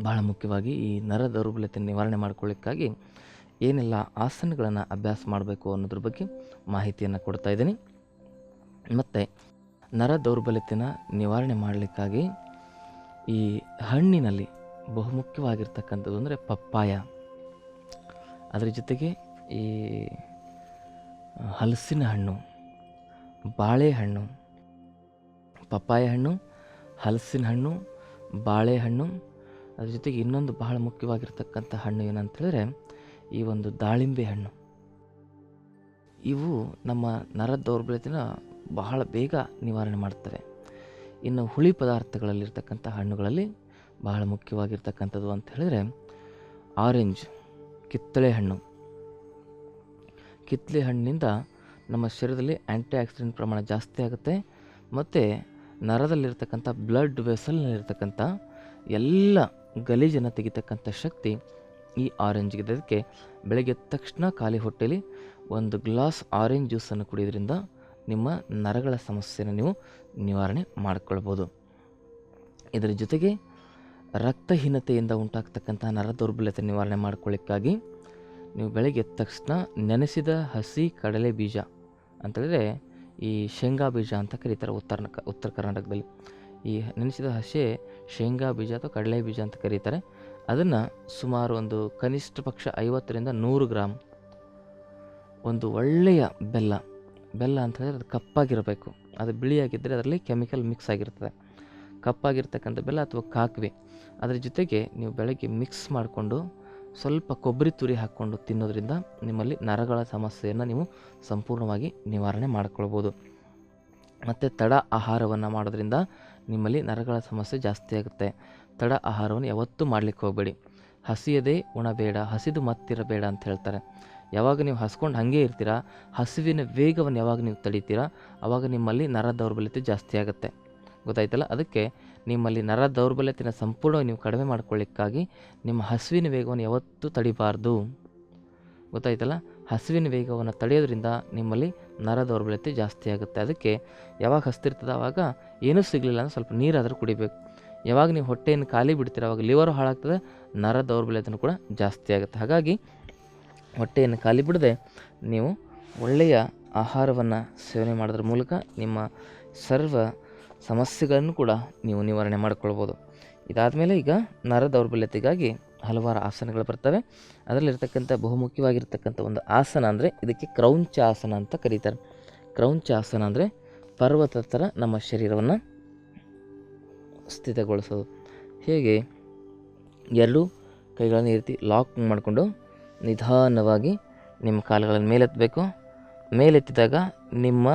ಭಾಳ ಮುಖ್ಯವಾಗಿ ಈ ನರ ದೌರ್ಬಲ್ಯತೆ ನಿವಾರಣೆ ಮಾಡ್ಕೊಳ್ಳಿಕ್ಕಾಗಿ ಏನೆಲ್ಲ ಆಸನಗಳನ್ನು ಅಭ್ಯಾಸ ಮಾಡಬೇಕು ಅನ್ನೋದ್ರ ಬಗ್ಗೆ ಮಾಹಿತಿಯನ್ನು ಕೊಡ್ತಾ ಇದ್ದೀನಿ. ಮತ್ತು ನರ ದೌರ್ಬಲ್ಯತೆನ ನಿವಾರಣೆ ಮಾಡಲಿಕ್ಕಾಗಿ ಈ ಹಣ್ಣಿನಲ್ಲಿ ಬಹುಮುಖ್ಯವಾಗಿರ್ತಕ್ಕಂಥದ್ದು ಅಂದರೆ ಪಪ್ಪಾಯ. ಅದರ ಜೊತೆಗೆ ಈ ಹಲಸಿನ ಹಣ್ಣು, ಬಾಳೆಹಣ್ಣು, ಪಪ್ಪಾಯ ಹಣ್ಣು, ಹಲಸಿನ ಹಣ್ಣು, ಬಾಳೆಹಣ್ಣು ಅದ್ರ ಜೊತೆಗೆ ಇನ್ನೊಂದು ಬಹಳ ಮುಖ್ಯವಾಗಿರ್ತಕ್ಕಂಥ ಹಣ್ಣು ಏನಂತ ಹೇಳಿದ್ರೆ ಈ ಒಂದು ದಾಳಿಂಬೆ ಹಣ್ಣು. ಇವು ನಮ್ಮ ನರ ದೌರ್ಬಲ್ಯತೆನ ಬಹಳ ಬೇಗ ನಿವಾರಣೆ ಮಾಡ್ತವೆ. ಇನ್ನು ಹುಳಿ ಪದಾರ್ಥಗಳಲ್ಲಿರ್ತಕ್ಕಂಥ ಹಣ್ಣುಗಳಲ್ಲಿ ಬಹಳ ಮುಖ್ಯವಾಗಿರ್ತಕ್ಕಂಥದ್ದು ಅಂತ ಹೇಳಿದ್ರೆ ಆರೆಂಜ್, ಕಿತ್ತಳೆ ಹಣ್ಣು. ಕಿತ್ತಳೆ ಹಣ್ಣಿನಿಂದ ನಮ್ಮ ಶರೀರದಲ್ಲಿ ಆ್ಯಂಟಿ ಆಕ್ಸಿಡೆಂಟ್ ಪ್ರಮಾಣ ಜಾಸ್ತಿ ಆಗುತ್ತೆ. ಮತ್ತು ನರದಲ್ಲಿರ್ತಕ್ಕಂಥ ಬ್ಲಡ್ ವೆಸಲ್ನಲ್ಲಿರ್ತಕ್ಕಂಥ ಎಲ್ಲ ಗಲೀಜನ್ನು ತೆಗಿತಕ್ಕಂಥ ಶಕ್ತಿ ಈ ಆರೆಂಜ್ ಇದಕ್ಕೆ ಬೆಳಗ್ಗೆ ತಕ್ಷಣ ಖಾಲಿ ಹೊಟ್ಟೆಲಿ ಒಂದು ಗ್ಲಾಸ್ ಆರೆಂಜ್ ಜ್ಯೂಸನ್ನು ಕುಡಿಯೋದ್ರಿಂದ ನಿಮ್ಮ ನರಗಳ ಸಮಸ್ಯೆನ ನೀವು ನಿವಾರಣೆ ಮಾಡಿಕೊಳ್ಬೋದು. ಇದರ ಜೊತೆಗೆ ರಕ್ತಹೀನತೆಯಿಂದ ಉಂಟಾಗ್ತಕ್ಕಂಥ ನರ ದೌರ್ಬಲ್ಯತೆ ನಿವಾರಣೆ ಮಾಡ್ಕೊಳ್ಳಿಕ್ಕಾಗಿ ನೀವು ಬೆಳಗ್ಗೆ ತಕ್ಷಣ ನೆನೆಸಿದ ಹಸಿ ಕಡಲೆ ಬೀಜ ಅಂತೇಳಿದ್ರೆ ಈ ಶೇಂಗಾ ಬೀಜ ಅಂತ ಕರೀತಾರೆ ಉತ್ತರ ಉತ್ತರ ಕರ್ನಾಟಕದಲ್ಲಿ. ಈ ನೆನೆಸಿದ ಹಸಿ ಶೇಂಗಾ ಬೀಜ ಅಥವಾ ಕಡಲೆ ಬೀಜ ಅಂತ ಕರೀತಾರೆ. ಅದನ್ನು ಸುಮಾರು ಒಂದು ಕನಿಷ್ಠ ಪಕ್ಷ ಐವತ್ತರಿಂದ ನೂರು ಗ್ರಾಮ್ ಒಂದು ಒಳ್ಳೆಯ ಬೆಲ್ಲ ಬೆಲ್ಲ ಅಂತ ಹೇಳಿದ್ರೆ ಅದು ಕಪ್ಪಾಗಿರಬೇಕು. ಅದು ಬಿಳಿಯಾಗಿದ್ದರೆ ಅದರಲ್ಲಿ ಕೆಮಿಕಲ್ ಮಿಕ್ಸ್ ಆಗಿರ್ತದೆ. ಕಪ್ಪಾಗಿರ್ತಕ್ಕಂಥ ಬೆಲ್ಲ ಅಥವಾ ಕಾಕ್ವಿ, ಅದರ ಜೊತೆಗೆ ನೀವು ಬೆಳಗ್ಗೆ ಮಿಕ್ಸ್ ಮಾಡಿಕೊಂಡು ಸ್ವಲ್ಪ ಕೊಬ್ಬರಿ ತುರಿ ಹಾಕ್ಕೊಂಡು ತಿನ್ನೋದ್ರಿಂದ ನಿಮ್ಮಲ್ಲಿ ನರಗಳ ಸಮಸ್ಯೆಯನ್ನು ನೀವು ಸಂಪೂರ್ಣವಾಗಿ ನಿವಾರಣೆ ಮಾಡ್ಕೊಳ್ಬೋದು. ಮತ್ತು ತಡ ಆಹಾರವನ್ನು ಮಾಡೋದ್ರಿಂದ ನಿಮ್ಮಲ್ಲಿ ನರಗಳ ಸಮಸ್ಯೆ ಜಾಸ್ತಿ ಆಗುತ್ತೆ. ತಡ ಆಹಾರವನ್ನು ಯಾವತ್ತೂ ಮಾಡಲಿಕ್ಕೆ ಹೋಗಬೇಡಿ. ಹಸಿಯದೇ ಉಣಬೇಡ, ಹಸಿದು ಮತ್ತಿರಬೇಡ ಅಂತ ಹೇಳ್ತಾರೆ. ಯಾವಾಗ ನೀವು ಹಸ್ಕೊಂಡು ಹಾಗೆ ಇರ್ತೀರಾ, ಹಸಿವಿನ ವೇಗವನ್ನು ಯಾವಾಗ ನೀವು ತಡಿತೀರಾ ಆವಾಗ ನಿಮ್ಮಲ್ಲಿ ನರ ದೌರ್ಬಲ್ಯತೆ ಜಾಸ್ತಿ ಆಗುತ್ತೆ. ಗೊತ್ತಾಯ್ತಲ್ಲ? ಅದಕ್ಕೆ ನಿಮ್ಮಲ್ಲಿ ನರ ದೌರ್ಬಲ್ಯತೆನ ಸಂಪೂರ್ಣವಾಗಿ ನೀವು ಕಡಿಮೆ ಮಾಡ್ಕೊಳ್ಳಿಕ್ಕಾಗಿ ನಿಮ್ಮ ಹಸಿವಿನ ವೇಗವನ್ನು ಯಾವತ್ತೂ ತಡಿಬಾರ್ದು. ಗೊತ್ತಾಯ್ತಲ್ಲ? ಹಸಿವಿನ ವೇಗವನ್ನು ತಡೆಯೋದ್ರಿಂದ ನಿಮ್ಮಲ್ಲಿ ನರ ದೌರ್ಬಲ್ಯತೆ ಜಾಸ್ತಿ ಆಗುತ್ತೆ. ಅದಕ್ಕೆ ಯಾವಾಗ ಹಸ್ತಿರ್ತದೆ ಆವಾಗ ಏನೂ ಸಿಗಲಿಲ್ಲ ಅಂದ್ರೆ ಸ್ವಲ್ಪ ನೀರಾದರೂ ಕುಡಿಬೇಕು. ಯಾವಾಗ ನೀವು ಹೊಟ್ಟೆಯನ್ನು ಖಾಲಿ ಬಿಡ್ತೀರ ಅವಾಗ ಲಿವರ್ ಹಾಳಾಗ್ತದೆ, ನರ ದೌರ್ಬಲ್ಯತೆಯೂ ಕೂಡ ಜಾಸ್ತಿ ಆಗುತ್ತೆ. ಹಾಗಾಗಿ ಹೊಟ್ಟೆಯನ್ನು ಖಾಲಿ ಬಿಡದೆ ನೀವು ಒಳ್ಳೆಯ ಆಹಾರವನ್ನು ಸೇವನೆ ಮಾಡೋದ್ರ ಮೂಲಕ ನಿಮ್ಮ ಸರ್ವ ಸಮಸ್ಯೆಗಳನ್ನು ಕೂಡ ನೀವು ನಿವಾರಣೆ ಮಾಡ್ಕೊಳ್ಬೋದು. ಇದಾದಮೇಲೆ ಈಗ ನರ ದೌರ್ಬಲ್ಯತೆಗಾಗಿ ಹಲವಾರು ಆಸನಗಳು ಬರ್ತವೆ. ಅದರಲ್ಲಿರ್ತಕ್ಕಂಥ ಬಹುಮುಖ್ಯವಾಗಿರ್ತಕ್ಕಂಥ ಒಂದು ಆಸನ ಅಂದರೆ ಇದಕ್ಕೆ ಕ್ರೌಂಚ ಆಸನ ಅಂತ ಕರೀತಾರೆ. ಕ್ರೌಂಚ ಆಸನ ಅಂದರೆ ಪರ್ವತ ಥರ ನಮ್ಮ ಶರೀರವನ್ನು ಸ್ಥಿತಗೊಳಿಸೋದು. ಹೇಗೆ? ಎರಡೂ ಕೈಗಳನ್ನು ಈ ರೀತಿ ಲಾಕ್ ಮಾಡಿಕೊಂಡು ನಿಧಾನವಾಗಿ ನಿಮ್ಮ ಕಾಲುಗಳನ್ನು ಮೇಲೆತ್ತಬೇಕು. ಮೇಲೆತ್ತಿದಾಗ ನಿಮ್ಮ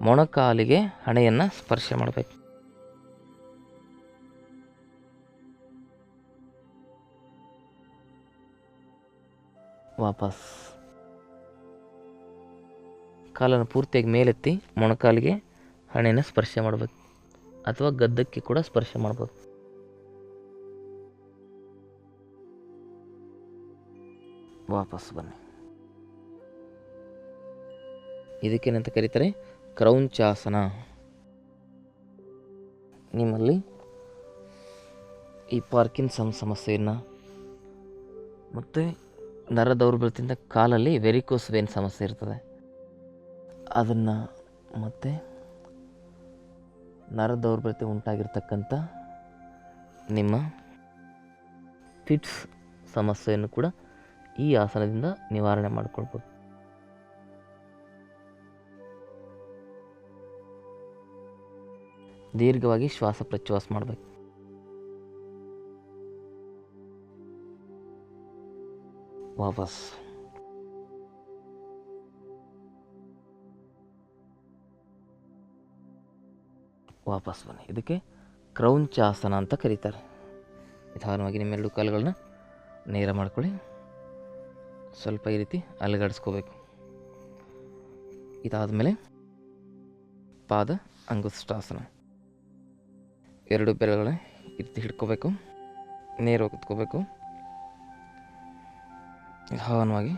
ಮೊಣಕಾಲಿಗೆ ಹಣೆಯನ್ನು ಸ್ಪರ್ಶ ಮಾಡಬೇಕು. ವಾಪಸ್. ಕಾಲನ್ನು ಪೂರ್ತಿಯಾಗಿ ಮೇಲೆತ್ತಿ ಮೊಣಕಾಲಿಗೆ ಹಣೆಯನ್ನು ಸ್ಪರ್ಶ ಮಾಡಬೇಕು. ಅಥವಾ ಗದ್ದಕ್ಕೆ ಕೂಡ ಸ್ಪರ್ಶ ಮಾಡ್ಬೋದು. ವಾಪಸ್ ಬನ್ನಿ. ಇದಕ್ಕೇನಂತ ಕರೀತಾರೆ? ಕ್ರೌಂಚಾಸನ. ನಿಮ್ಮಲ್ಲಿ ಈ ಪಾರ್ಕಿನ್ಸನ್ ಸಮಸ್ಯೆಯನ್ನು ಮತ್ತು ನರ ದೌರ್ಬಲ್ಯದಿಂದ ಕಾಲಲ್ಲಿ ವೆರಿಕೋಸ್ ವೇನ್ ಸಮಸ್ಯೆ ಇರ್ತದೆ. ಅದನ್ನು ಮತ್ತು ನರ ದೌರ್ಬಲ್ಯತೆ ಉಂಟಾಗಿರ್ತಕ್ಕಂಥ ನಿಮ್ಮ ಫಿಟ್ಸ್ ಸಮಸ್ಯೆಯನ್ನು ಕೂಡ ಈ ಆಸನದಿಂದ ನಿವಾರಣೆ ಮಾಡಿಕೊಳ್ಬೋದು. ದೀರ್ಘವಾಗಿ ಶ್ವಾಸ ಪ್ರಚ್ವಾಸ ಮಾಡಬೇಕು. ವಾಪಸ್. ವಾಪಸ್ ಬನ್ನಿ. ಇದಕ್ಕೆ ಕ್ರೌಂಚಾಸನ ಅಂತ ಕರೀತಾರೆ. ನಿಧಾನವಾಗಿ ನಿಮ್ಮೆರಡು ಕಾಲುಗಳನ್ನ ನೇರ ಮಾಡ್ಕೊಳ್ಳಿ. ಸ್ವಲ್ಪ ಈ ರೀತಿ ಅಲುಗಾಡಿಸ್ಕೋಬೇಕು. ಇದಾದ ಮೇಲೆ ಪಾದ ಅಂಗುಷ್ಟಾಸನ ಎರಡು ಬೆರಳುಗಳನ್ನ ಈ ರೀತಿ ಹಿಡ್ಕೋಬೇಕು. ನೇರವಾಗಿ ಕುತ್ಕೋಬೇಕು. ನಿಧಾನವಾಗಿ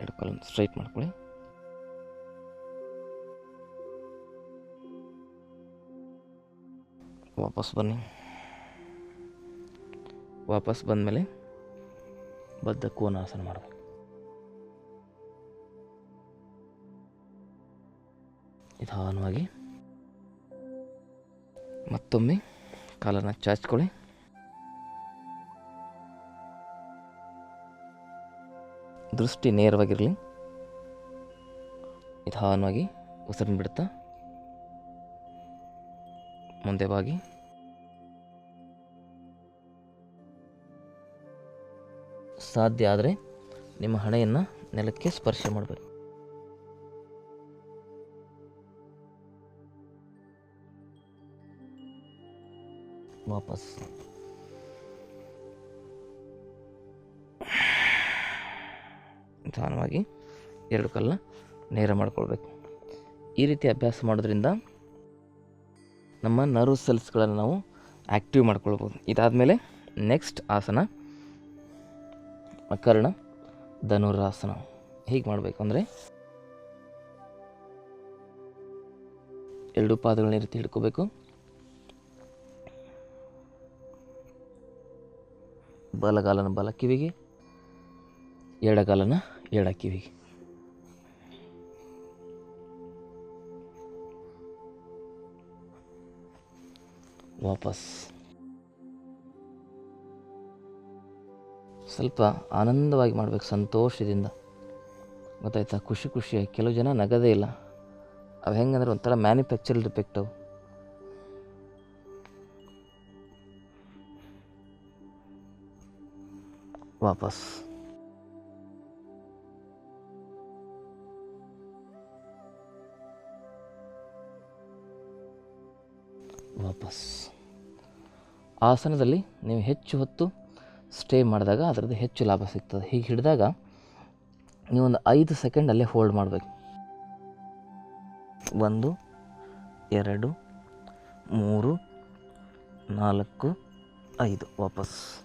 ಎರಡು ಕಾಲನ್ನು ಸ್ಟ್ರೈಟ್ ಮಾಡ್ಕೊಳ್ಳಿ. ವಾಪಸ್ ಬನ್ನಿ. ವಾಪಸ್ ಬಂದಮೇಲೆ ಬದ್ಧ ಕೋನಾಸನ ಮಾಡಬೇಕು. ನಿಧಾನವಾಗಿ. ಮತ್ತೊಮ್ಮೆ ಕಾಲನ್ನು ಚಾಚ್ಕೊಳ್ಳಿ. ದೃಷ್ಟಿ ನೇರವಾಗಿರಲಿ. ನಿಧಾನವಾಗಿ ಉಸಿರನ್ನು ಬಿಡುತ್ತಾ. ಮುಂದೆ ಬಾಗಿ. ಸಾಧ್ಯ ಆದರೆ ನಿಮ್ಮ ಹಣೆಯನ್ನು ನೆಲಕ್ಕೆ ಸ್ಪರ್ಶ ಮಾಡಬೇಕು. ವಾಪಸ್. ನಿಧಾನವಾಗಿ ಎರಡು ಕಲ್ಲ ನೇರ ಮಾಡಿಕೊಳ್ಬೇಕು. ಈ ರೀತಿ ಅಭ್ಯಾಸ ಮಾಡೋದ್ರಿಂದ ನಮ್ಮ ನರ್ವ್ ಸೆಲ್ಸ್ಗಳನ್ನು ನಾವು ಆ್ಯಕ್ಟಿವ್ ಮಾಡ್ಕೊಳ್ಬೋದು. ಇದಾದಮೇಲೆ ನೆಕ್ಸ್ಟ್ ಆಸನ ಕರ್ಣ ಧನುರಾಸನ. ಹೀಗೆ ಮಾಡಬೇಕು ಅಂದರೆ ಎರಡು ಪಾದಗಳನ್ನ ರೀತಿ ಹಿಡ್ಕೋಬೇಕು. ಬಲಗಾಲನ ಬಲ ಕಿವಿಗೆ, ಎಡಗಾಲನ ಎಡ ಕಿವಿಗೆ. ವಾಪಸ್. ಸ್ವಲ್ಪ ಆನಂದವಾಗಿ ಮಾಡಬೇಕು ಸಂತೋಷದಿಂದ. ಗೊತ್ತಾಯ್ತಾ? ಖುಷಿ ಖುಷಿಯಾಗಿ. ಕೆಲವು ಜನ ನಗದೇ ಇಲ್ಲ. ಅವು ಹೆಂಗಂದ್ರೆ ಒಂಥರ ಮ್ಯಾನುಫ್ಯಾಕ್ಚರ್ಡ್ ಡಿಫೆಕ್ಟ್ ಅವು. ವಾಪಸ್. ವಾಪಸ್. ಆಸನದಲ್ಲಿ ನೀವು ಹೆಚ್ಚು ಹೊತ್ತು ಸ್ಟೇ ಮಾಡಿದಾಗ ಅದರದ್ದು ಹೆಚ್ಚು ಲಾಭ ಸಿಗ್ತದೆ. ಹೀಗೆ ಹಿಡಿದಾಗ ನೀವೊಂದು ಐದು ಸೆಕೆಂಡ್ ಅಲ್ಲೇ ಹೋಲ್ಡ್ ಮಾಡಬೇಕು. ಒಂದು, ಎರಡು, ಮೂರು, ನಾಲ್ಕು, ಐದು ವಾಪಸ್.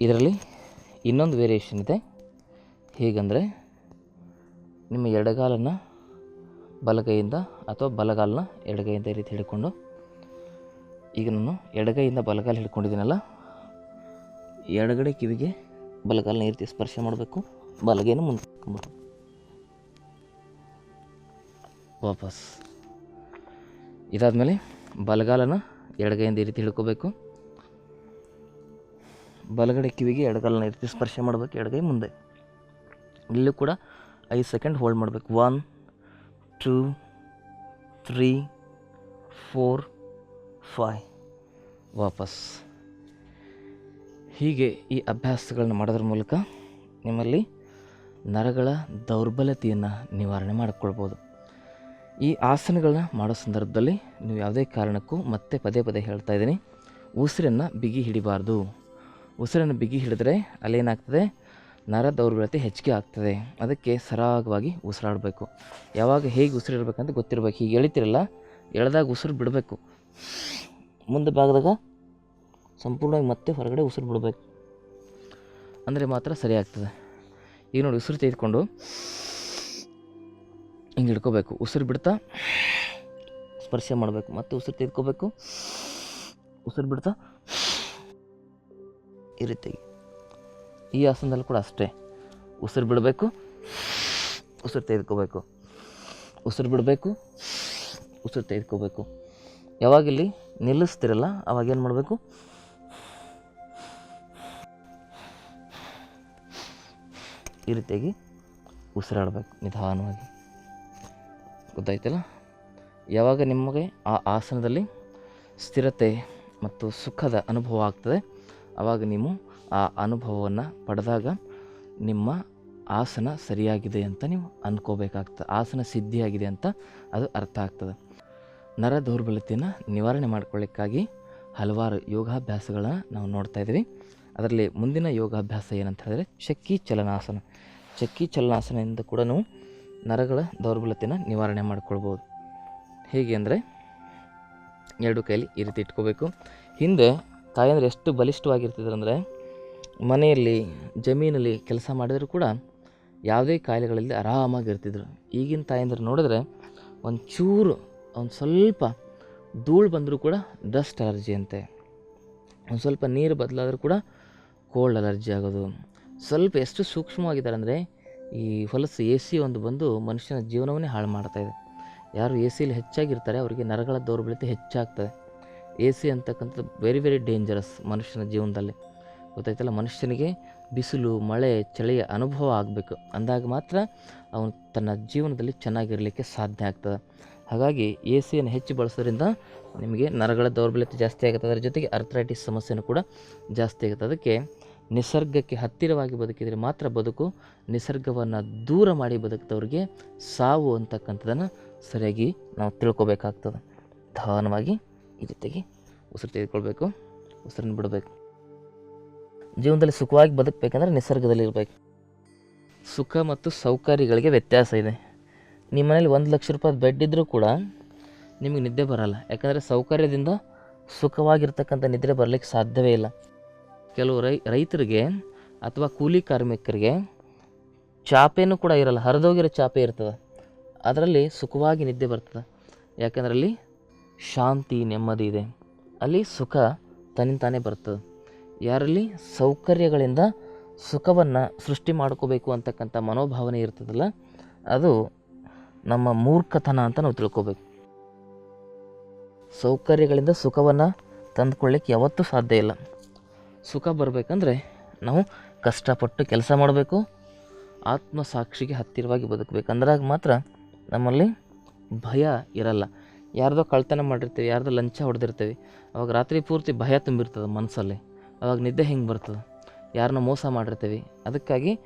ಇದರಲ್ಲಿ ಇನ್ನೊಂದು ವೇರಿಯೇಷನ್ ಇದೆ. ಹೇಗಂದರೆ ನಿಮ್ಮ ಎಡಗಾಲನ್ನು ಬಲಗೈಯಿಂದ ಅಥವಾ ಬಲಗಾಲನ್ನ ಎಡಗೈಯಿಂದ ರೀತಿ ಹಿಡ್ಕೊಂಡು ಈಗ ನಾನು ಎಡಗೈಯಿಂದ ಬಲಗಾಲ ಹಿಡ್ಕೊಂಡಿದ್ದೀನಲ್ಲ ಎಡಗಡೆ ಕಿವಿಗೆ ಬಲಗಾಲನ ಈ ರೀತಿ ಸ್ಪರ್ಶ ಮಾಡಬೇಕು. ಬಲಗೇನು ಮುಂದೆ ಹಾಕ್ಕೊಂಬೇಕು. ವಾಪಸ್. ಇದಾದಮೇಲೆ ಬಲಗಾಲನ ಎಡಗೈಯಿಂದ ಈ ರೀತಿ ಹಿಡ್ಕೋಬೇಕು. ಬಲಗಡೆ ಕಿವಿಗೆ ಎಡಗಾಲನ ಈ ರೀತಿ ಸ್ಪರ್ಶ ಮಾಡಬೇಕು, ಎಡಗೈ ಮುಂದೆ. ಇಲ್ಲೂ ಕೂಡ ಐದು ಸೆಕೆಂಡ್ ಹೋಲ್ಡ್ ಮಾಡಬೇಕು. One, two, three, four five ವಾಪಸ್. ಹೀಗೆ ಈ ಅಭ್ಯಾಸಗಳನ್ನ ಮಾಡೋದ್ರ ಮೂಲಕ ನಿಮ್ಮಲ್ಲಿ ನರಗಳ ದೌರ್ಬಲ್ಯತೆಯನ್ನು ನಿವಾರಣೆ ಮಾಡಿಕೊಳ್ಬೋದು. ಈ ಆಸನಗಳನ್ನ ಮಾಡೋ ಸಂದರ್ಭದಲ್ಲಿ ನೀವು ಯಾವುದೇ ಕಾರಣಕ್ಕೂ ಮತ್ತೆ ಪದೇ ಪದೇ ಹೇಳ್ತಾ ಇದ್ದೀನಿ, ಉಸಿರನ್ನು ಬಿಗಿ ಹಿಡಿಬಾರ್ದು. ಉಸಿರನ್ನು ಬಿಗಿ ಹಿಡಿದ್ರೆ ಅಲ್ಲೇನಾಗ್ತದೆ? ನರ ದೌರ್ಬಲ್ಯತೆ ಹೆಚ್ಚಿಗೆ ಆಗ್ತದೆ. ಅದಕ್ಕೆ ಸರಾಗವಾಗಿ ಉಸಿರಾಡಬೇಕು. ಯಾವಾಗ ಹೇಗೆ ಉಸಿರಿಡಬೇಕಂತ ಗೊತ್ತಿರಬೇಕು. ಹೀಗೆ ಎಳಿತಿರಲ್ಲ, ಎಳೆದಾಗ ಉಸಿರು ಬಿಡಬೇಕು. ಮುಂದೆ ಭಾಗದಾಗ ಸಂಪೂರ್ಣವಾಗಿ ಮತ್ತೆ ಹೊರಗಡೆ ಉಸಿರು ಬಿಡಬೇಕು. ಅಂದರೆ ಮಾತ್ರ ಸರಿ ಆಗ್ತದೆ. ಈಗ ನೋಡಿ ಉಸಿರು ತೆಗೆದುಕೊಂಡು ಹಿಂಗೆ ಹಿಡ್ಕೋಬೇಕು. ಉಸಿರು ಬಿಡ್ತಾ ಸ್ಪರ್ಶ ಮಾಡಬೇಕು. ಮತ್ತೆ ಉಸಿರು ತೆಗೆದುಕೋಬೇಕು. ಉಸಿರು ಬಿಡ್ತಾ ಈ ರೀತಿಯಾಗಿ ಈ ಆಸನದಲ್ಲಿ ಕೂಡ ಅಷ್ಟೇ. ಉಸಿರು ಬಿಡಬೇಕು. ಉಸಿರು ತೆಗೆದುಕೋಬೇಕು. ಉಸಿರು ಬಿಡಬೇಕು. ಉಸಿರು ತೆಗೆದುಕೋಬೇಕು. ಯಾವಾಗಿಲ್ಲಿ ನಿಲ್ಲಿಸ್ತಿರಲ್ಲ ಅವಾಗೇನು ಮಾಡಬೇಕು? ಈ ರೀತಿಯಾಗಿ ಉಸಿರಾಡಬೇಕು ನಿಧಾನವಾಗಿ. ಗೊತ್ತಾಯ್ತಲ್ಲ? ಯಾವಾಗ ನಿಮಗೆ ಆ ಆಸನದಲ್ಲಿ ಸ್ಥಿರತೆ ಮತ್ತು ಸುಖದ ಅನುಭವ ಆಗ್ತದೆ ಆವಾಗ ನೀವು ಆ ಅನುಭವವನ್ನು ಪಡೆದಾಗ ನಿಮ್ಮ ಆಸನ ಸರಿಯಾಗಿದೆ ಅಂತ ನೀವು ಅಂದ್ಕೋಬೇಕಾಗ್ತದೆ ಆಸನ ಸಿದ್ಧಿಯಾಗಿದೆ ಅಂತ ಅದು ಅರ್ಥ ಆಗ್ತದೆ. ನರ ದೌರ್ಬಲ್ಯತೆಯನ್ನು ನಿವಾರಣೆ ಮಾಡ್ಕೊಳ್ಳಿಕ್ಕಾಗಿ ಹಲವಾರು ಯೋಗಾಭ್ಯಾಸಗಳನ್ನು ನಾವು ನೋಡ್ತಾ ಇದ್ದೀವಿ. ಅದರಲ್ಲಿ ಮುಂದಿನ ಯೋಗಾಭ್ಯಾಸ ಏನಂತ ಹೇಳಿದ್ರೆ ಚಕ್ಕಿ ಚಲನಾಸನ. ಚಕ್ಕಿ ಚಲನಾಸನದಿಂದ ಕೂಡ ನಾವು ನರಗಳ ದೌರ್ಬಲ್ಯತೆಯನ್ನು ನಿವಾರಣೆ ಮಾಡ್ಕೊಳ್ಬೋದು. ಹೇಗೆ ಅಂದರೆ ಎರಡು ಕೈಲಿ ಈ ರೀತಿ ಇಟ್ಕೋಬೇಕು. ಹಿಂದೆ ತಾಯಂದ್ರೆ ಎಷ್ಟು ಬಲಿಷ್ಠವಾಗಿರ್ತಿದ್ರು ಅಂದರೆ ಮನೆಯಲ್ಲಿ ಜಮೀನಲ್ಲಿ ಕೆಲಸ ಮಾಡಿದರೂ ಕೂಡ ಯಾವುದೇ ಕಾಯಿಲೆಗಳಲ್ಲಿ ಆರಾಮಾಗಿರ್ತಿದ್ರು. ಈಗಿನ ತಾಯಂದ್ರೆ ನೋಡಿದ್ರೆ ಒಂಚೂರು, ಒಂದು ಸ್ವಲ್ಪ ಧೂಳು ಬಂದರೂ ಕೂಡ ಡಸ್ಟ್ ಅಲರ್ಜಿ ಅಂತೆ ಒಂದು ಸ್ವಲ್ಪ ನೀರು ಬದಲಾದರೂ ಕೂಡ ಕೋಲ್ಡ್ ಅಲರ್ಜಿ ಆಗೋದು. ಸ್ವಲ್ಪ ಎಷ್ಟು ಸೂಕ್ಷ್ಮವಾಗಿದ್ದಾರೆ ಅಂದರೆ ಈ ಹೊಲಸು ಎ ಸಿ ಒಂದು ಬಂದು ಮನುಷ್ಯನ ಜೀವನವನ್ನೇ ಹಾಳು ಮಾಡ್ತಾಯಿದೆ ಯಾರು ಎ ಸಿಲಿ ಹೆಚ್ಚಾಗಿರ್ತಾರೆ ಅವರಿಗೆ ನರಗಳ ದೌರ್ಬಲ್ಯತೆ ಹೆಚ್ಚಾಗ್ತದೆ. ಎ ಸಿ ಅಂತಕ್ಕಂಥದ್ದು ವೆರಿ ವೆರಿ ಡೇಂಜರಸ್ ಮನುಷ್ಯನ ಜೀವನದಲ್ಲಿ. ಗೊತ್ತಾಯ್ತಲ್ಲ? ಮನುಷ್ಯನಿಗೆ ಬಿಸಿಲು, ಮಳೆ, ಚಳಿಯ ಅನುಭವ ಆಗಬೇಕು. ಅಂದಾಗ ಮಾತ್ರ ಅವನು ತನ್ನ ಜೀವನದಲ್ಲಿ ಚೆನ್ನಾಗಿರಲಿಕ್ಕೆ ಸಾಧ್ಯ ಆಗ್ತದೆ. ಹಾಗಾಗಿ ಎ ಸಿಯನ್ನು ಹೆಚ್ಚು ಬಳಸೋದ್ರಿಂದ ನಿಮಗೆ ನರಗಳ ದೌರ್ಬಲ್ಯತೆ ಜಾಸ್ತಿ ಆಗುತ್ತೆ. ಅದರ ಜೊತೆಗೆ ಅರ್ಥರೈಟಿಸ್ ಸಮಸ್ಯೆನೂ ಕೂಡ ಜಾಸ್ತಿ ಆಗುತ್ತೆ. ಅದಕ್ಕೆ ನಿಸರ್ಗಕ್ಕೆ ಹತ್ತಿರವಾಗಿ ಬದುಕಿದರೆ ಮಾತ್ರ ಬದುಕು ನಿಸರ್ಗವನ್ನು ದೂರ ಮಾಡಿ ಬದುಕಿದವ್ರಿಗೆ ಸಾವು ಅಂತಕ್ಕಂಥದ್ದನ್ನು ಸರಿಯಾಗಿ ನಾವು ತಿಳ್ಕೊಬೇಕಾಗ್ತದೆ. ನಿಧಾನವಾಗಿ ಈ ಜೊತೆಗೆ ಉಸಿರು ತೆಗೆದುಕೊಳ್ಬೇಕು, ಉಸಿರನ್ನು ಬಿಡಬೇಕು. ಜೀವನದಲ್ಲಿ ಸುಖವಾಗಿ ಬದುಕಬೇಕಂದ್ರೆ ನಿಸರ್ಗದಲ್ಲಿ ಇರಬೇಕು. ಸುಖ ಮತ್ತು ಸೌಕರ್ಯಗಳಿಗೆ ವ್ಯತ್ಯಾಸ ಇದೆ. ನಿಮ್ಮ ಮನೇಲಿ ಒಂದು ಲಕ್ಷ ರೂಪಾಯಿ ಬೆಡ್ ಇದ್ದರೂ ಕೂಡ ನಿಮಗೆ ನಿದ್ದೆ ಬರಲ್ಲ. ಯಾಕಂದರೆ ಸೌಕರ್ಯದಿಂದ ಸುಖವಾಗಿರ್ತಕ್ಕಂಥ ನಿದ್ರೆ ಬರಲಿಕ್ಕೆ ಸಾಧ್ಯವೇ ಇಲ್ಲ. ಕೆಲವು ರೈ, ರೈತರಿಗೆ ಅಥವಾ ಕೂಲಿ ಕಾರ್ಮಿಕರಿಗೆ ಚಾಪೆನೂ ಕೂಡ ಇರಲ್ಲ, ಹರಿದೋಗಿರೋ ಚಾಪೆ ಇರ್ತದೆ. ಅದರಲ್ಲಿ ಸುಖವಾಗಿ ನಿದ್ದೆ ಬರ್ತದೆ. ಯಾಕಂದ್ರೆ ಅಲ್ಲಿ ಶಾಂತಿ, ನೆಮ್ಮದಿ ಇದೆ. ಅಲ್ಲಿ ಸುಖ ತನ್ನಿಂತಾನೇ ಬರ್ತದೆ. ಯಾರಲ್ಲಿ? ಸೌಕರ್ಯಗಳಿಂದ ಸುಖವನ್ನು ಸೃಷ್ಟಿ ಮಾಡ್ಕೋಬೇಕು ಅಂತಕ್ಕಂಥ ಮನೋಭಾವನೆ ಇರ್ತದಲ್ಲ, ಅದು ನಮ್ಮ ಮೂರ್ಖತನ ಅಂತ ನಾವು ತಿಳ್ಕೊಬೇಕು. ಸೌಕರ್ಯಗಳಿಂದ ಸುಖವನ್ನು ತಂದುಕೊಳ್ಳಿಕ್ಕೆ ಯಾವತ್ತೂ ಸಾಧ್ಯ ಇಲ್ಲ. ಸುಖ ಬರಬೇಕಂದ್ರೆ ನಾವು ಕಷ್ಟಪಟ್ಟು ಕೆಲಸ ಮಾಡಬೇಕು, ಆತ್ಮಸಾಕ್ಷಿಗೆ ಹತ್ತಿರವಾಗಿ ಬದುಕಬೇಕು ಅಂದ್ರಾಗ ಮಾತ್ರ ನಮ್ಮಲ್ಲಿ ಭಯ ಇರಲ್ಲ. ಯಾರ್ದೋ ಕಳ್ತನ ಮಾಡಿರ್ತೀವಿ, ಯಾರ್ದೋ ಲಂಚ ಹೊಡೆದಿರ್ತೀವಿ. ಅವಾಗ ರಾತ್ರಿ ಪೂರ್ತಿ ಭಯ ತುಂಬಿರ್ತದೆ ಮನಸ್ಸಲ್ಲಿ ಅವಾಗ ನಿದ್ದೆ ಹೆಂಗೆ ಬರ್ತದೆ? ಯಾರನ್ನ ಮೋಸ ಮಾಡಿರ್ತೀವಿ? ಅದಕ್ಕಾಗಿ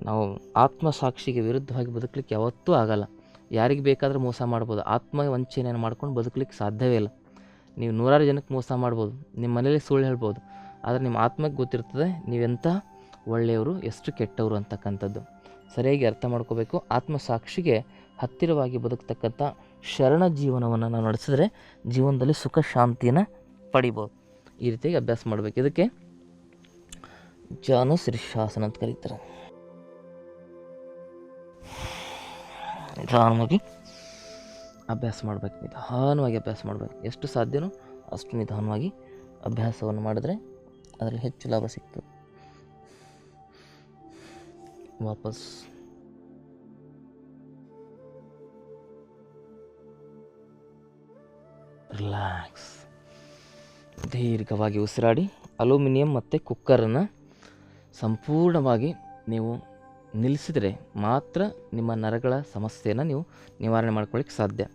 ನಾವು ಆತ್ಮಸಾಕ್ಷಿಗೆ ವಿರುದ್ಧವಾಗಿ ಬದುಕಲಿಕ್ಕೆ ಯಾವತ್ತೂ ಆಗಲ್ಲ. ಯಾರಿಗೆ ಬೇಕಾದರೂ ಮೋಸ ಮಾಡ್ಬೋದು. ಆತ್ಮ ವಂಚನೆಯನ್ನು ಮಾಡ್ಕೊಂಡು ಬದುಕಲಿಕ್ಕೆ ಸಾಧ್ಯವೇ ಇಲ್ಲ. ನೀವು ನೂರಾರು ಜನಕ್ಕೆ ಮೋಸ ಮಾಡ್ಬೋದು. ನಿಮ್ಮ ಮನೇಲಿ ಸುಳ್ಳು ಹೇಳ್ಬೋದು. ಆದರೆ ನಿಮ್ಮ ಆತ್ಮಕ್ಕೆ ಗೊತ್ತಿರ್ತದೆ ನೀವೆಂಥ ಒಳ್ಳೆಯವರು, ಎಷ್ಟು ಕೆಟ್ಟವರು ಅಂತಕ್ಕಂಥದ್ದು. ಸರಿಯಾಗಿ ಅರ್ಥ ಮಾಡ್ಕೋಬೇಕು. ಆತ್ಮಸಾಕ್ಷಿಗೆ ಹತ್ತಿರವಾಗಿ ಬದುಕ್ತಕ್ಕಂಥ ಶರಣ ಜೀವನವನ್ನು ನಾವು ನಡೆಸಿದ್ರೆ ಜೀವನದಲ್ಲಿ ಸುಖ ಶಾಂತಿಯನ್ನು ಪಡಿಬೋದು. ಈ ರೀತಿಯಾಗಿ ಅಭ್ಯಾಸ ಮಾಡಬೇಕು. ಇದಕ್ಕೆ ಜಾನು ಶೀರ್ಷಾಸನ ಅಂತ ಕರೀತಾರೆ. ನಿಧಾನವಾಗಿ ಅಭ್ಯಾಸ ಮಾಡಬೇಕು. ನಿಧಾನವಾಗಿ ಅಭ್ಯಾಸ ಮಾಡಬೇಕು. ಎಷ್ಟು ಸಾಧ್ಯನೋ ಅಷ್ಟು ನಿಧಾನವಾಗಿ ಅಭ್ಯಾಸವನ್ನು ಮಾಡಿದ್ರೆ ಅದರಲ್ಲಿ ಹೆಚ್ಚು ಲಾಭ ಸಿಕ್ತು. ವಾಪಸ್. ರಿಲ್ಯಾಕ್ಸ್. ದೀರ್ಘವಾಗಿ ಉಸಿರಾಡಿ, ಅಲ್ಯೂಮಿನಿಯಂ ಮತ್ತು ಕುಕ್ಕರನ್ನು ಸಂಪೂರ್ಣವಾಗಿ ನೀವು ನಿಲ್ಲಿಸಿದರೆ ಮಾತ್ರ ನಿಮ್ಮ ನರಗಳ ಸಮಸ್ಯೆಯನ್ನು ನೀವು ನಿವಾರಣೆ ಮಾಡ್ಕೊಳ್ಳಿಕ್ಕೆ ಸಾಧ್ಯ.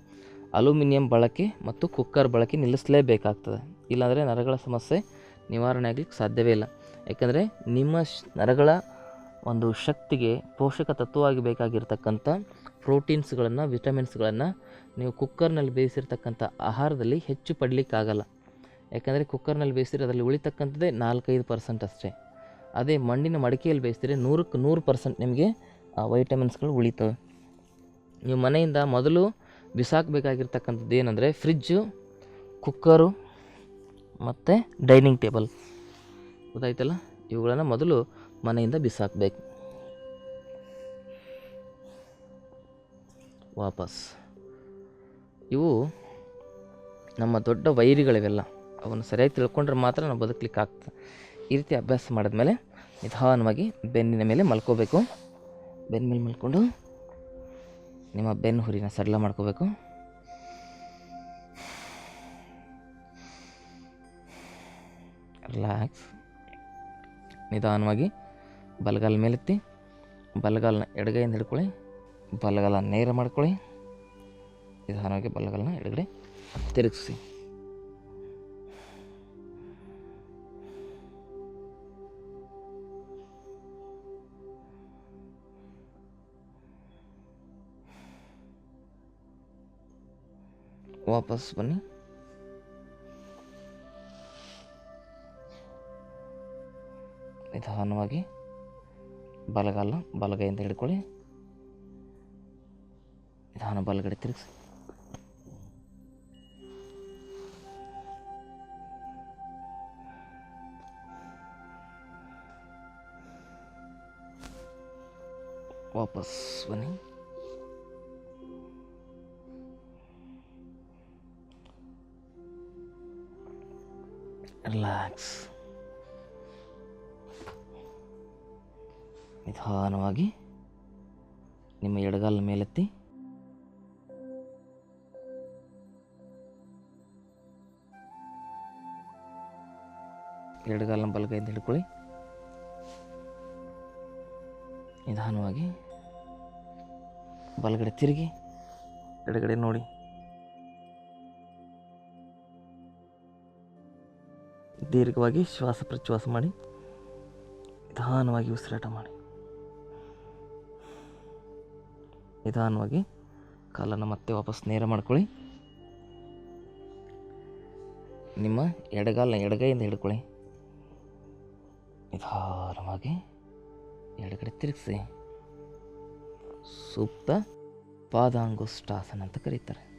ಅಲ್ಯೂಮಿನಿಯಂ ಬಳಕೆ ಮತ್ತು ಕುಕ್ಕರ್ ಬಳಕೆ ನಿಲ್ಲಿಸಲೇಬೇಕಾಗ್ತದೆ. ಇಲ್ಲಾಂದರೆ ನರಗಳ ಸಮಸ್ಯೆ ನಿವಾರಣೆ ಆಗಲಿಕ್ಕೆ ಸಾಧ್ಯವೇ ಇಲ್ಲ. ಯಾಕಂದರೆ ನಿಮ್ಮ ನರಗಳ ಒಂದು ಶಕ್ತಿಗೆ ಪೋಷಕ ತತ್ವವಾಗಿ ಬೇಕಾಗಿರ್ತಕ್ಕಂಥ ಪ್ರೋಟೀನ್ಸ್ಗಳನ್ನು, ವಿಟಮಿನ್ಸ್ಗಳನ್ನು ನೀವು ಕುಕ್ಕರ್ನಲ್ಲಿ ಬೇಯಿಸಿರ್ತಕ್ಕಂಥ ಆಹಾರದಲ್ಲಿ ಹೆಚ್ಚು ಪಡಲಿಕ್ಕಾಗಲ್ಲ. ಯಾಕಂದರೆ ಕುಕ್ಕರ್ನಲ್ಲಿ ಬೇಯಿಸಿದ್ರೆ ಅದರಲ್ಲಿ ಉಳಿತಕ್ಕಂಥದ್ದೇ ನಾಲ್ಕೈದು ಪರ್ಸೆಂಟ್ ಅಷ್ಟೇ. ಅದೇ ಮಣ್ಣಿನ ಮಡಿಕೆಯಲ್ಲಿ ಬೇಯಿಸಿದ್ರೆ ನೂರಕ್ಕೆ ನೂರು ಪರ್ಸೆಂಟ್ ನಿಮಗೆ ವೈಟಮಿನ್ಸ್ಗಳು ಉಳಿತವೆ. ನೀವು ಮನೆಯಿಂದ ಮೊದಲು ಬಿಸಾಕಬೇಕಾಗಿರ್ತಕ್ಕಂಥದ್ದು ಏನಂದರೆ, ಫ್ರಿಜ್ಜು, ಕುಕ್ಕರು ಮತ್ತು ಡೈನಿಂಗ್ ಟೇಬಲ್ ಗೊತ್ತಾಯ್ತಲ್ಲ? ಇವುಗಳನ್ನು ಮೊದಲು ಮನೆಯಿಂದ ಬಿಸಾಕಬೇಕು. ವಾಪಸ್. ಇವು ನಮ್ಮ ದೊಡ್ಡ ವೈರಿಗಳಿವೆಲ್ಲ. ಅವನ್ನು ಸರಿಯಾಗಿ ತಿಳ್ಕೊಂಡ್ರೆ ಮಾತ್ರ ನಾವು ಬದುಕಲಿಕ್ಕೆ ಆಗ್ತದೆ. ಈ ರೀತಿ ಅಭ್ಯಾಸ ಮಾಡಿದ್ಮೇಲೆ ನಿಧಾನವಾಗಿ ಬೆನ್ನಿನ ಮೇಲೆ ಮಲ್ಕೋಬೇಕು. ಬೆನ್ನ ಮೇಲೆ ಮಲ್ಕೊಂಡು ನಿಮ್ಮ ಬೆನ್ನು ಹುರಿನ ಸಡಿಲ ಮಾಡ್ಕೋಬೇಕು. ರಿಲ್ಯಾಕ್ಸ್. ನಿಧಾನವಾಗಿ ಬಲಗಾಲ ಮೇಲೆತ್ತಿ, ಬಲಗಾಲನ ಎಡಗೈಯಿಂದ ಹಿಡ್ಕೊಳ್ಳಿ ಬಲಗಾಲ ನೇರ ಮಾಡ್ಕೊಳ್ಳಿ. ನಿಧಾನವಾಗಿ ಬಲಗಾಲನ ಎಡಗಡೆ ತಿರುಗಿಸಿ. ವಾಪಸ್ ಬನ್ನಿ. ನಿಧಾನವಾಗಿ ಬಲಗಾಲ ಬಲಗೈಯಿಂದ ಹಿಡ್ಕೊಳ್ಳಿ. ನಿಧಾನ ಬಲಗಡೆ ತಿರುಗಿಸಿ. ವಾಪಸ್ ಬನ್ನಿ. ರಿಲ್ಯಾಕ್ಸ್ ನಿಧಾನವಾಗಿ ನಿಮ್ಮ ಎಡಗಾಲ ಮೇಲೆತ್ತಿ. ಎಡಗಾಲನ ಬಲಗೈಯಿಂದ ಹಿಡ್ಕೊಳ್ಳಿ. ನಿಧಾನವಾಗಿ ಬಲಗಡೆ ತಿರುಗಿ, ಎಡಗಡೆ ನೋಡಿ. ದೀರ್ಘವಾಗಿ ಶ್ವಾಸ ಪ್ರಶ್ವಾಸ ಮಾಡಿ, ನಿಧಾನವಾಗಿ ಉಸಿರಾಟ ಮಾಡಿ. ನಿಧಾನವಾಗಿ ಕಾಲನ್ನು ಮತ್ತೆ ವಾಪಸ್ ನೇರ ಮಾಡ್ಕೊಳ್ಳಿ. ನಿಮ್ಮ ಎಡಗಾಲನ್ನ ಎಡಗೈಯಿಂದ ಹಿಡ್ಕೊಳ್ಳಿ. ನಿಧಾನವಾಗಿ ಎಡಗಡೆ ತಿರುಗಿಸಿ. ಸೂಕ್ತ ಪಾದಾಂಗುಷ್ಟಾಸನ ಅಂತ ಕರೀತಾರೆ.